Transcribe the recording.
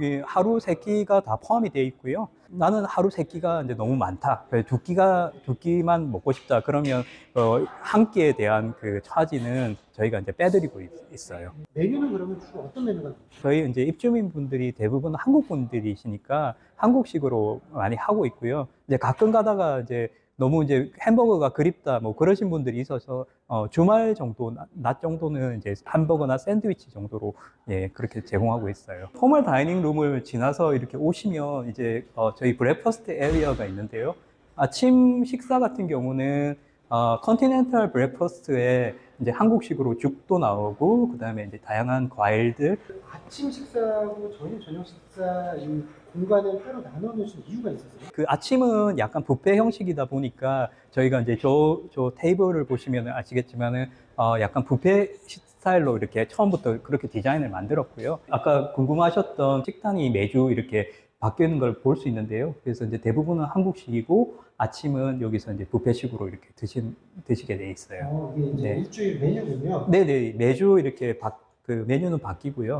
여기 하루 세 끼가 다 포함이 되어 있고요. 나는 하루 세 끼가 이제 너무 많다. 두 끼가 두 끼만 먹고 싶다. 그러면 어, 한 끼에 대한 그 차지는 저희가 이제 빼드리고 있, 있어요. 메뉴는 그러면 주로 어떤 메뉴가 저희 이제 입주민 분들이 대부분 한국 분들이시니까 한국식으로 많이 하고 있고요. 이제 가끔 가다가 이제 너무 이제 햄버거가 그립다 뭐 그러신 분들이 있어서 어, 주말 정도 낮- 낮 정도는 이제 햄버거나 샌드위치 정도로 예 그렇게 제공하고 있어요. 포멀 다이닝 룸을 지나서 이렇게 오시면 이제 어, 저희 브레퍼스트 에리어가 있는데요. 아침 식사 같은 경우는 어, 컨티넨탈 브레퍼스트에 이제 한국식으로 죽도 나오고 그다음에 이제 다양한 과일들 아침 식사하고 저녁 저녁 식사 이 공간을 따로 나눠 놓으신 이유가 있었어요? 그 아침은 약간 뷔페 형식이다 보니까 저희가 이제 저, 저 테이블을 보시면 아시겠지만은 어, 약간 뷔페 스타일로 이렇게 처음부터 그렇게 디자인을 만들었고요. 아까 궁금하셨던 식단이 매주 이렇게 바뀌는 걸 볼 수 있는데요. 그래서 이제 대부분은 한국식이고 아침은 여기서 이제 뷔페식으로 이렇게 드신, 드시게 돼 있어요. 어, 이게 이제 네. 일주일 메뉴군요. 네네 매주 이렇게 바, 그 메뉴는 바뀌고요.